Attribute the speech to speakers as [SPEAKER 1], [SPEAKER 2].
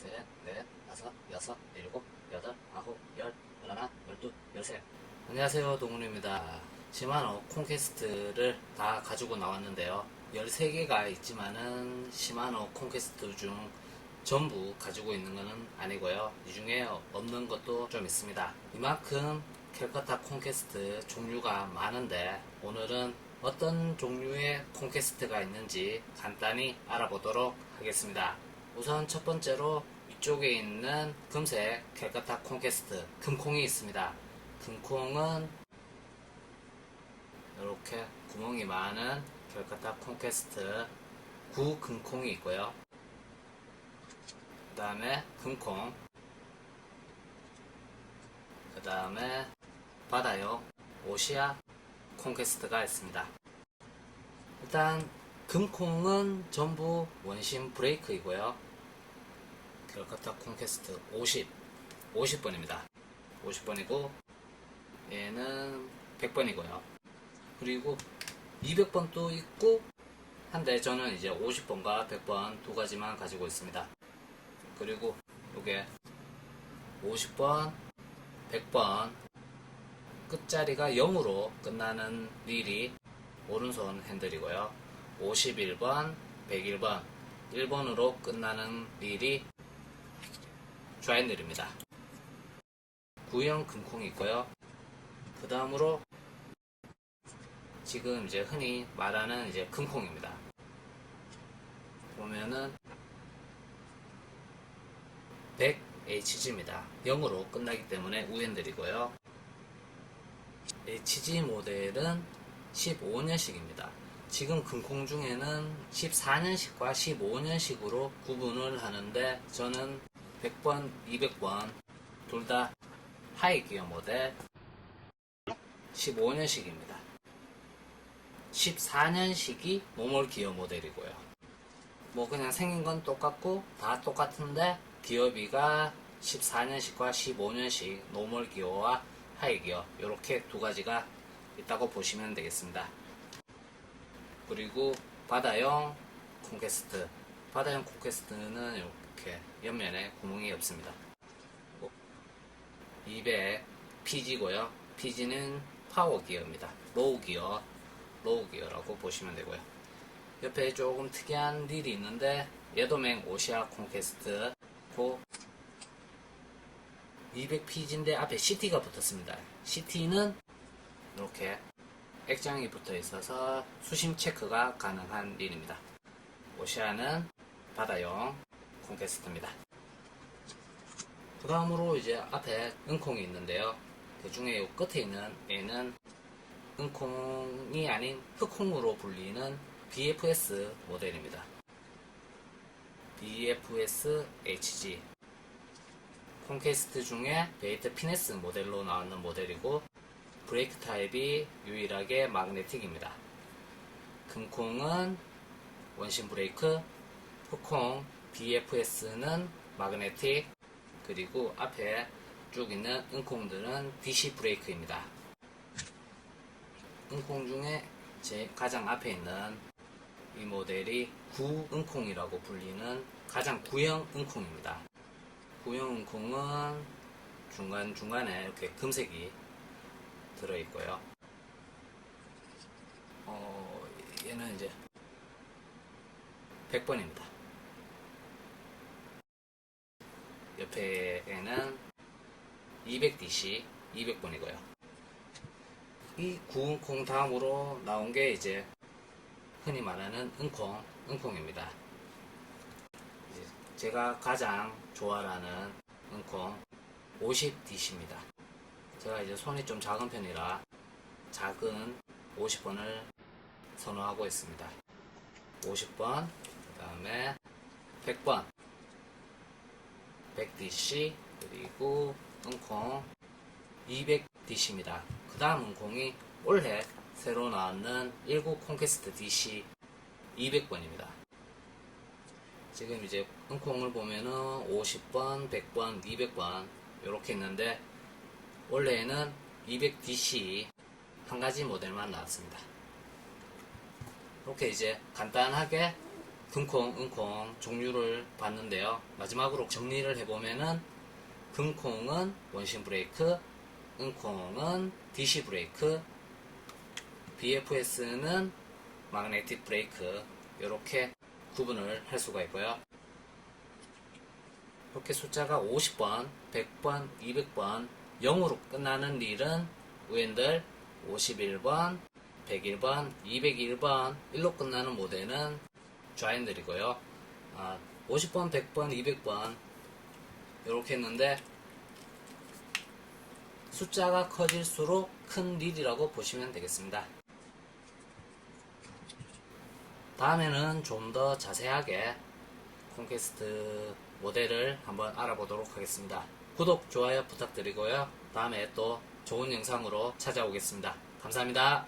[SPEAKER 1] 셋, 넷, 다섯, 여섯, 일곱, 여덟, 아홉, 열, 열하나, 열두, 열세. 안녕하세요, 동훈입니다. 시마노 콘퀘스트를 다 가지고 나왔는데요. 13개가 있지만은 시마노 콘퀘스트 중 전부 가지고 있는 것은 아니고요. 이 중에 없는 것도 좀 있습니다. 이만큼 캘커타 콘퀘스트 종류가 많은데 오늘은 어떤 종류의 콘퀘스트가 있는지 간단히 알아보도록 하겠습니다. 우선 첫 번째로 이쪽에 있는 금색 캘커타 콘퀘스트 금콩이 있습니다. 금콩은 이렇게 구멍이 많은 캘커타 콘퀘스트 구 금콩이 있고요. 그 다음에 금콩 그 다음에 바다용 오시아 콘퀘스트가 있습니다. 일단 금콩은 전부 원심 브레이크이고요. 캘커타 콘퀘스트 50 50번입니다. 50번이고 얘는 100번이고요. 그리고 200번도 있고 한데 저는 이제 50번과 100번 두 가지만 가지고 있습니다. 그리고 이게 50번, 100번 끝자리가 0으로 끝나는 릴이 오른손 핸들이고요. 51번, 101번, 1번으로 끝나는 릴이 좌핸들입니다. 구형 금콩이 있고요. 그 다음으로 지금 이제 흔히 말하는 이제 금콩입니다. 보면은 100HG입니다. 0으로 끝나기 때문에 우핸들이고요. HG 모델은 15년식입니다. 지금 금콩 중에는 14년식과 15년식으로 구분을 하는데 저는 100번, 200번 둘 다 하이 기어 모델 15년식입니다. 14년식이 노멀 기어 모델이고요. 뭐 그냥 생긴 건 똑같고 다 똑같은데 기어비가 14년식과 15년식 노멀 기어와 하이 기어 이렇게 두 가지가 있다고 보시면 되겠습니다. 그리고 바다용 콘퀘스트 바다용 콘퀘스트는 이렇게 옆면에 구멍이 없습니다. 200 PG고요. PG는 파워 기어입니다. 로우 기어, 로우 기어라고 보시면 되고요. 옆에 조금 특이한 릴이 있는데 예도맹 오시아 콘퀘스트 고 200PG인데 앞에 CT가 붙었습니다. CT는 이렇게 액정이 붙어 있어서 수심 체크가 가능한 릴입니다. 오시아는 바다용 콘퀘스트입니다. 그 다음으로 이제 앞에 은콩이 있는데요. 그 중에 요 끝에 있는 얘는 은콩이 아닌 흑콩으로 불리는 BFS 모델입니다. BFS HG 콘퀘스트 중에 베이트 피네스 모델로 나왔는 모델이고 브레이크 타입이 유일하게 마그네틱입니다. 금콩은 원심 브레이크, 흑콩 BFS는 마그네틱, 그리고 앞에 쭉 있는 은콩들은 DC 브레이크입니다. 은콩 중에 제 가장 앞에 있는 이 모델이 구은콩이라고 불리는 가장 구형 은콩입니다. 구형 은콩은 중간중간에 이렇게 금색이 들어있고요. 어, 얘는 이제 100번입니다. 옆에는 200DC 200번이고요. 이 구은콩 다음으로 나온 게 이제 흔히 말하는 은콩, 은콩입니다. 제가 가장 좋아하는 은콩 50DC입니다. 제가 이제 손이 좀 작은 편이라 작은 50번을 선호하고 있습니다. 50번, 그 다음에 100번, 100DC, 그리고 은콩 200DC입니다. 그 다음 은콩이 올해 새로 나왔는 19 콘퀘스트 DC 200번입니다. 지금 이제 은콩을 보면은 50번, 100번, 200번 이렇게 있는데 원래는 200DC 한 가지 모델만 나왔습니다. 이렇게 이제 간단하게 금콩, 은콩 종류를 봤는데요. 마지막으로 정리를 해보면은 금콩은 원심 브레이크, 은콩은 DC 브레이크, BFS는 마그네틱 브레이크 이렇게 구분을 할 수가 있고요. 이렇게 숫자가 50번, 100번, 200번, 0으로 끝나는 릴은 우엔들 51번, 101번, 201번, 1로 끝나는 모델은 좌엔들이고요. 아, 50번, 100번, 200번 이렇게 했는데 숫자가 커질수록 큰 릴이라고 보시면 되겠습니다. 다음에는 좀 더 자세하게 콘퀘스트 모델을 한번 알아보도록 하겠습니다. 구독, 좋아요 부탁드리고요. 다음에 또 좋은 영상으로 찾아오겠습니다. 감사합니다.